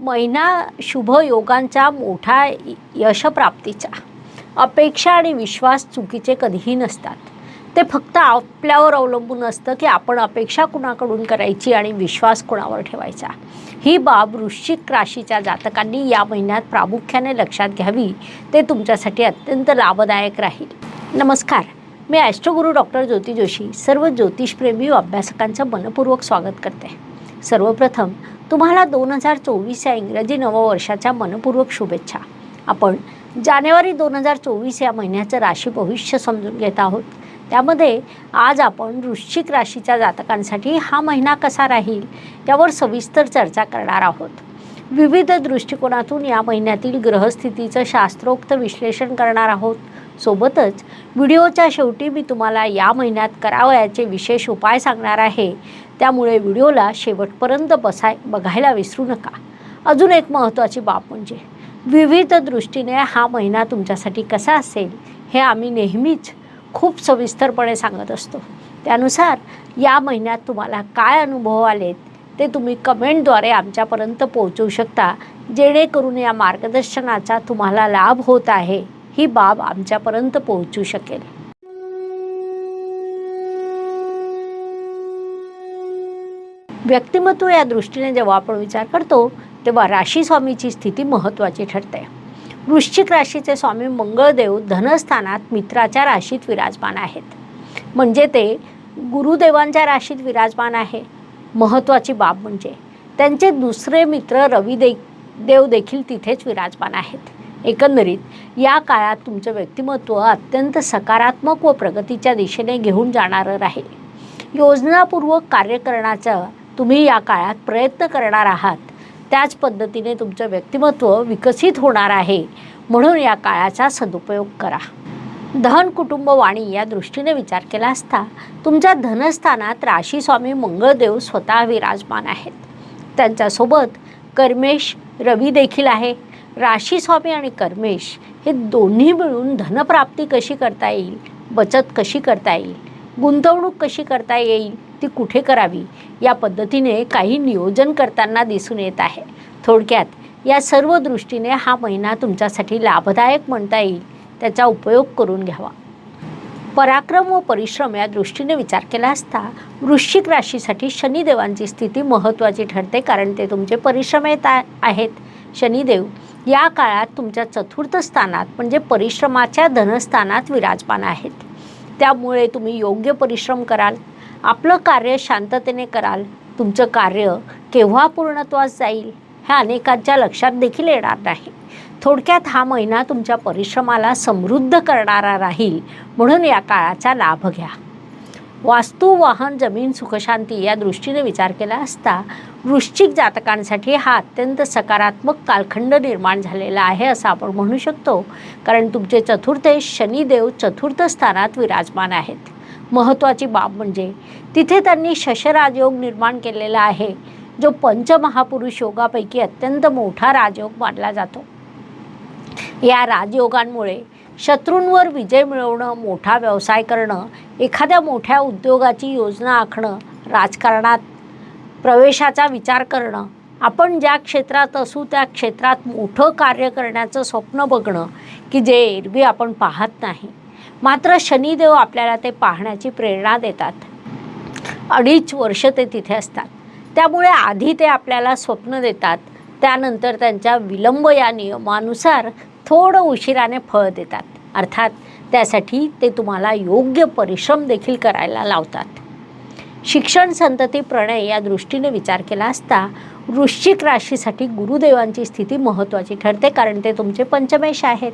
महिना शुभ योगांचा मोठा यशप्राप्तीचा अपेक्षा आणि विश्वास चुकीचे कधीही नसतात. ते फक्त आपल्यावर अवलंबून असतं की आपण अपेक्षा कुणाकडून करायची आणि विश्वास कुणावर ठेवायचा. ही बाब वृश्चिक राशीच्या जातकांनी या महिन्यात प्रामुख्याने लक्षात घ्यावी. ते तुमच्यासाठी अत्यंत लाभदायक राहील. नमस्कार. मी ॲस्ट्रोगुरू डॉक्टर ज्योती जोशी सर्व ज्योतिषप्रेमी व अभ्यासकांचं मनपूर्वक स्वागत करते. सर्वप्रथम तुम्हाला दोन हजार चोवीस या इंग्रजी नववर्षाच्या मनपूर्वक शुभेच्छा. आपण जानेवारी दोन हजार चोवीस या महिन्याचं राशी भविष्य समजून घेत आहोत. त्यामध्ये आज आपण वृश्चिक राशीच्या जातकांसाठी हा महिना कसा राहील यावर सविस्तर चर्चा करणार आहोत. विविध दृष्टिकोनातून या महिन्यातील ग्रहस्थितीचं शास्त्रोक्त विश्लेषण करणार आहोत. सोबतच व्हिडिओच्या शेवटी मी तुम्हाला या महिन्यात करावयाचे विशेष उपाय सांगणार आहे. त्यामुळे व्हिडिओला शेवटपर्यंत बसाय बघायला विसरू नका. अजून एक महत्त्वाची बाब म्हणजे विविध दृष्टीने हा महिना तुमच्यासाठी कसा असेल हे आम्ही नेहमीच खूप सविस्तरपणे सांगत असतो. त्यानुसार या महिन्यात तुम्हाला काय अनुभव आलेत ते तुम्ही कमेंटद्वारे आमच्यापर्यंत पोहोचवू शकता जेणेकरून या मार्गदर्शनाचा तुम्हाला लाभ होत आहे ही बाब आमच्यापर्यंत पोहोचू शकेल. व्यक्तिमत्व या दृष्टीने जेव्हा आपण विचार करतो तेव्हा राशी स्वामीची स्थिती महत्त्वाची ठरते. वृश्चिक राशीचे स्वामी मंगळदेव धनस्थानात मित्राच्या राशीत विराजमान आहेत. म्हणजे ते गुरुदेवांच्या राशीत विराजमान आहे. महत्त्वाची बाब म्हणजे त्यांचे दुसरे मित्र रवी दे देव देखील तिथेच विराजमान आहेत. एकंदरीत या काळात तुमचं व्यक्तिमत्व अत्यंत सकारात्मक व प्रगतीच्या दिशेने घेऊन जाणारं राहील. योजनापूर्वक कार्य करण्याचं तुम्ही या काळात प्रयत्न करणार आहात. त्याच पद्धतीने तुमचं व्यक्तिमत्व विकसित होणार आहे. म्हणून या काळाचा सदुपयोग करा. धन कुटुंब वाणी या दृष्टीने विचार केला असता तुमच्या धनस्थानात राशी स्वामी मंगळदेव स्वतः विराजमान आहेत. त्यांच्यासोबत कर्मेश रवी देखील आहे. राशी स्वामी आणि कर्मेश हे दोन्ही मिळून धनप्राप्ती कशी करता येईल? बचत कशी करता येईल? गुंतवणूक कशी करता येईल ती कुठे करावी या पद्धतीने काही नियोजन करताना दिसून येत आहे. थोडक्यात या सर्व दृष्टीने हा महिना तुमच्यासाठी लाभदायक म्हणता येईल त्याचा उपयोग करून घ्यावा. पराक्रम व परिश्रम या दृष्टीने विचार केला असता वृश्चिक राशीसाठी शनिदेवांची स्थिती महत्त्वाची ठरते कारण ते तुमचे परिश्रम येत आहेत. शनिदेव या काळात तुमच्या चतुर्थ स्थानात म्हणजे परिश्रमाच्या धनस्थानात विराजमान आहेत. त्यामुळे तुम्ही योग्य परिश्रम कराल आपलं कार्य शांततेने कराल तुमचं कार्य केव्हा पूर्णत्वास जाईल हे अनेकांच्या लक्षात देखील येणार नाही. थोडक्यात हा महिना तुमच्या परिश्रमाला समृद्ध करणारा राहील म्हणून या काळाचा लाभ घ्या. वास्तू वाहन जमीन सुखशांती या दृष्टीने विचार केला असता वृश्चिक जातकांसाठी हा अत्यंत सकारात्मक कालखंड निर्माण झालेला आहे असं आपण म्हणू शकतो. कारण तुमचे चतुर्थेश शनिदेव चतुर्थ स्थानात विराजमान आहेत. महत्त्वाची बाब म्हणजे तिथे त्यांनी शशराजयोग निर्माण केलेला आहे जो पंचमहापुरुष योगापैकी अत्यंत मोठा राजयोग मानला जातो. या राजयोगांमुळे शत्रूंवर विजय मिळवणं मोठा व्यवसाय करणं एखाद्या मोठ्या उद्योगाची योजना आखणं राजकारणात प्रवेशाचा विचार करणं. आपण ज्या क्षेत्रात असू त्या क्षेत्रात मोठं कार्य करण्याचं स्वप्न बघणं की जे एरवी आपण पाहत नाही. मात्र शनिदेव आपल्याला ते पाहण्याची प्रेरणा देतात. अडीच वर्ष ते तिथे असतात. त्यामुळे आधी ते आपल्याला स्वप्न देतात. त्यानंतर त्यांच्या विलंब या नियमानुसार थोडं उशिराने फळ देतात. अर्थात त्यासाठी ते तुम्हाला योग्य परिश्रम देखील करायला लावतात. शिक्षण संतती प्रणय या दृष्टीने विचार केला असता वृश्चिक राशीसाठी गुरुदेवांची स्थिती महत्त्वाची ठरते कारण ते तुमचे पंचमेश आहेत.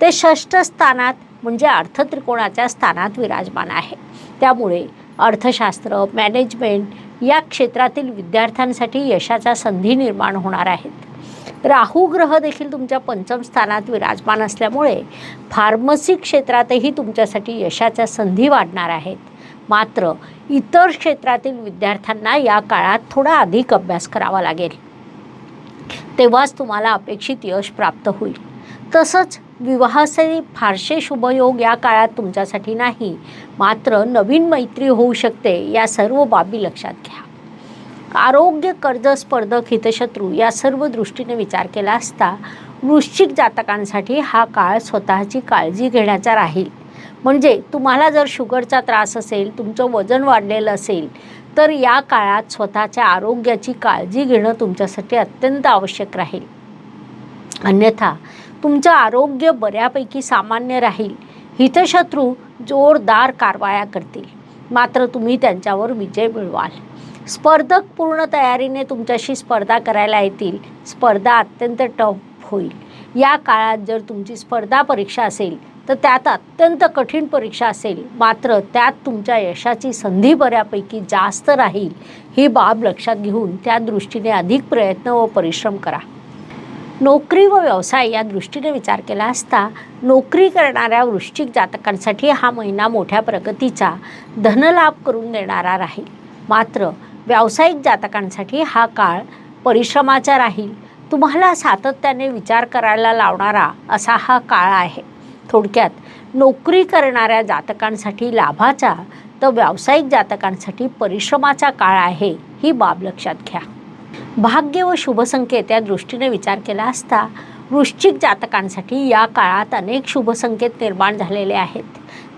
ते षष्ठ स्थानात म्हणजे अर्थत्रिकोणाच्या स्थानात विराजमान आहे. त्यामुळे अर्थशास्त्र मॅनेजमेंट या क्षेत्रातील विद्यार्थ्यांसाठी यशाच्या संधी निर्माण होणार आहेत. राहू ग्रह देखील तुमच्या पंचम स्थानात विराजमान असल्यामुळे फार्मसी क्षेत्रातही तुमच्यासाठी यशाच्या संधी वाढणार आहेत. मात्र इतर क्षेत्रातील विद्यार्थ्यांना या काळात थोडा अधिक अभ्यास करावा लागेल. तेव्हाच तुम्हाला अपेक्षित यश प्राप्त होईल. तसंच विवाहाचे फारसे शुभयोग या काळात तुमच्यासाठी नाही मात्र नवीन मैत्री होऊ शकते या सर्व बाबी लक्षात घ्या. आरोग्य कर्ज स्पर्धक हितशत्रू या सर्व दृष्टीने विचार केला असता वृश्चिक जातकांसाठी हा काळ स्वतःची काळजी घेण्याचा राहील. म्हणजे तुम्हाला जर शुगरचा त्रास असेल तुमचं वजन वाढलेलं असेल तर या काळात स्वतःच्या आरोग्याची काळजी घेणं तुमच्यासाठी अत्यंत आवश्यक राहील. अन्यथा तुमचं आरोग्य बऱ्यापैकी सामान्य राहील. हितशत्रू जोरदार कारवाया करतील. मात्र तुम्ही त्यांच्यावर विजय मिळवाल. स्पर्धक पूर्ण तयारीने तुमच्याशी स्पर्धा करायला येतील. स्पर्धा अत्यंत टफ होईल. या काळात जर तुमची स्पर्धा परीक्षा असेल तर त्यात अत्यंत कठीण परीक्षा असेल. मात्र त्यात तुमच्या यशाची संधी बऱ्यापैकी जास्त राहील ही बाब लक्षात घेऊन त्या दृष्टीने अधिक प्रयत्न व परिश्रम करा. नोकरी व व्यवसाय या दृष्टीने विचार केला असता नोकरी करणाऱ्या वृश्चिक जातकांसाठी हा महिना मोठ्या प्रगतीचा धनलाभ करून देणारा राहील. मात्र व्यावसायिक जातकांसाठी हा काळ परिश्रमाचा राहील. तुम्हाला सातत्याने विचार करायला लावणारा असा हा काळ आहे. थोडक्यात नोकरी करणाऱ्या जातकांसाठी लाभाचा तर व्यावसायिक जातकांसाठी परिश्रमाचा काळ आहे ही बाब लक्षात घ्या. भाग्य व शुभसंकेत या दृष्टीने विचार केला असता वृश्चिक जातकांसाठी या काळात अनेक शुभसंकेत निर्माण झालेले आहेत.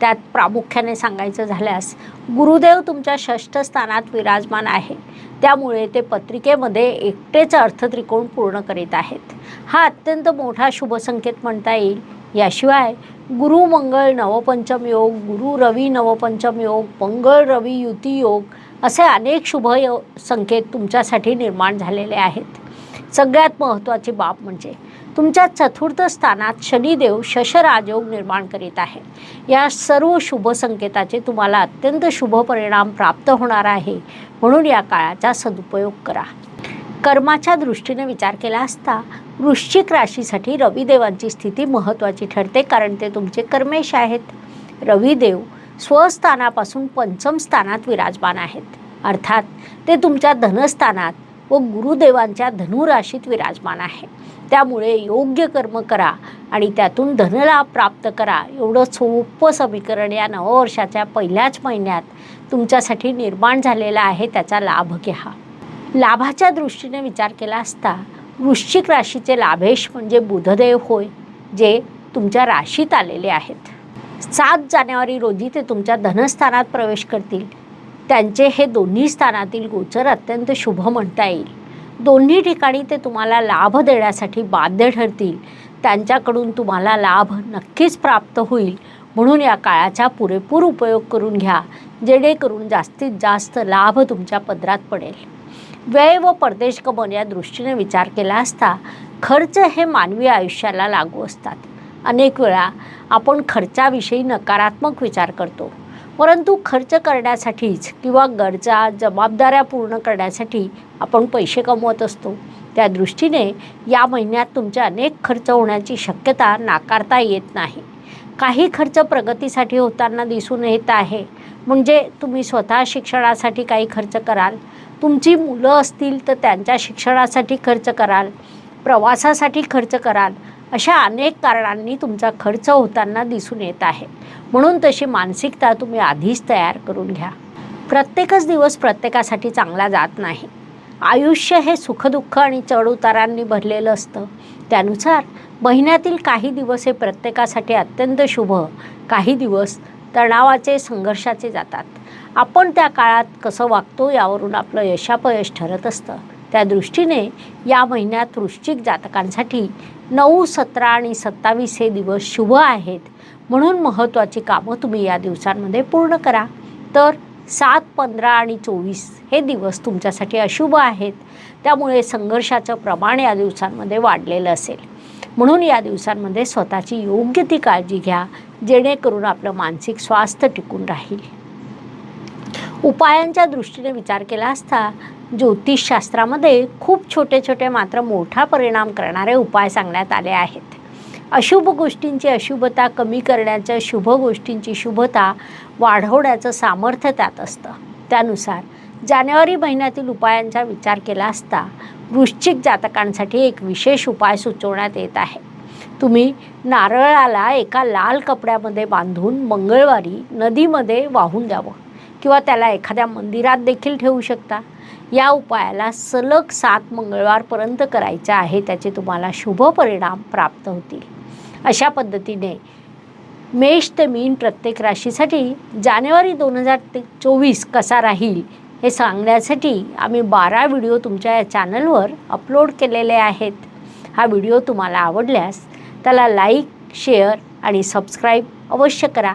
त्यात प्रामुख्याने सांगायचं झाल्यास गुरुदेव तुमच्या षष्ठ स्थानात विराजमान आहे. त्यामुळे ते पत्रिकेमध्ये एकटेच अर्थत्रिकोण पूर्ण करीत आहेत. हा अत्यंत मोठा शुभसंकेत म्हणता येईल याशिवाय गुरु मंगळ नवपंचम योग गुरु रवी नवपंचम योग मंगळ रवी युती योग असे अनेक शुभ यो संकेत तुमच्यासाठी निर्माण झालेले आहेत. सगळ्यात महत्त्वाची बाब म्हणजे तुमच्या चतुर्थ स्थानात शनिदेव शशराजयोग निर्माण करीत आहे. या सर्व शुभ संकेताचे तुम्हाला अत्यंत शुभ परिणाम प्राप्त होणार आहे. म्हणून या काळाचा सदुपयोग करा. कर्माच्या दृष्टीने विचार केला असता वृश्चिक राशीसाठी रविदेवांची स्थिती महत्त्वाची ठरते कारण ते तुमचे कर्मेश आहेत. रविदेव स्वस्थानापासून पंचम स्थानात विराजमान आहेत. अर्थात ते तुमच्या धनस्थानात व गुरुदेवांच्या धनुराशीत विराजमान आहे. त्यामुळे योग्य कर्म करा आणि त्यातून धनलाभ प्राप्त करा. एवढं सोपं समीकरण या नववर्षाच्या पहिल्याच महिन्यात तुमच्यासाठी निर्माण झालेलं आहे त्याचा लाभ घ्या. लाभाच्या दृष्टीने विचार केला असता वृश्चिक राशीचे लाभेश म्हणजे बुधदेव होय जे तुमच्या राशीत आलेले आहेत. सात जानेवारी रोजी ते तुमच्या धनस्थानात प्रवेश करतील. त्यांचे हे दोन्ही स्थानातील गोचर अत्यंत शुभ म्हणता येईल. दोन्ही ठिकाणी ते तुम्हाला लाभ देण्यासाठी बाध्य ठरतील. त्यांच्याकडून तुम्हाला लाभ नक्कीच प्राप्त होईल. म्हणून या काळाचा पुरेपूर उपयोग करून घ्या. जेणेकरून जास्तीत जास्त लाभ तुमच्या पदरात पडेल. व्यय व परदेश गमन या दृष्टीने विचार केला असता खर्च हे मानवी आयुष्याला लागू असतात. अनेक वेळा आपण खर्चाविषयी नकारात्मक विचार करतो. परंतु खर्च करण्यासाठीच किंवा गरजा जबाबदाऱ्या पूर्ण करण्यासाठी आपण पैसे कमवत असतो. त्या दृष्टीने या महिन्यात तुमचे अनेक खर्च होण्याची शक्यता नाकारता येत नाही. काही खर्च प्रगतीसाठी होताना दिसून येत आहे. म्हणजे तुम्ही स्वतः शिक्षणासाठी काही खर्च कराल तुमची मुलं असतील तर त्यांच्या शिक्षणासाठी खर्च कराल प्रवासासाठी खर्च कराल अशा अनेक कारणांनी तुमचा खर्च होताना दिसून येत आहे. म्हणून तशी मानसिकता तुम्ही आधीच तयार करून घ्या. प्रत्येकच दिवस प्रत्येकासाठी चांगला जात नाही. आयुष्य हे सुखदुःख आणि चढउतारांनी भरलेलं असतं. त्यानुसार महिन्यातील काही दिवस हे प्रत्येकासाठी अत्यंत शुभ काही दिवस तणावाचे संघर्षाचे जातात. आपण त्या काळात कसं वागतो यावरून आपलं यशापयश ठरत असतं. त्या दृष्टीने या महिन्यात वृश्चिक जातकांसाठी नऊ सतरा आणि सत्तावीस हे दिवस शुभ आहेत. म्हणून महत्त्वाची कामं तुम्ही या दिवसांमध्ये पूर्ण करा. तर सात पंधरा आणि चोवीस हे दिवस तुमच्यासाठी अशुभ आहेत. त्यामुळे संघर्षाचं प्रमाण या दिवसांमध्ये वाढलेलं असेल. म्हणून या दिवसांमध्ये स्वतःची योग्य ती काळजी घ्या जेणेकरून आपलं मानसिक स्वास्थ्य टिकून राहील. उपायांच्या दृष्टीने विचार केला असता ज्योतिषशास्त्रामध्ये खूप छोटे छोटे मात्र मोठा परिणाम करणारे उपाय सांगण्यात आले आहेत. अशुभ गोष्टींची अशुभता कमी करण्याचं शुभ गोष्टींची शुभता वाढवण्याचं सामर्थ्य त्यात असतं. त्यानुसार जानेवारी महिन्यातील उपायांचा विचार केला असता वृश्चिक जातकांसाठी एक विशेष उपाय सुचवण्यात येत आहे. तुम्ही नारळाला एका लाल कपड्यामध्ये बांधून मंगळवारी नदीमध्ये वाहून द्यावं किंवा त्याला एखाद्या मंदिरात देखील ठेवू शकता. या उपायाला सलग सात मंगळवारपर्यंत करायचं आहे त्याचे तुम्हाला शुभ परिणाम प्राप्त होतील. अशा पद्धतीने मेष ते मीन प्रत्येक राशीसाठी जानेवारी दोन हजार ते चोवीस कसा राहील हे सांगण्यासाठी आम्ही बारा व्हिडिओ तुमच्या या चॅनलवर अपलोड केलेले आहेत. हा व्हिडिओ तुम्हाला आवडल्यास त्याला लाईक शेअर आणि सबस्क्राईब अवश्य करा.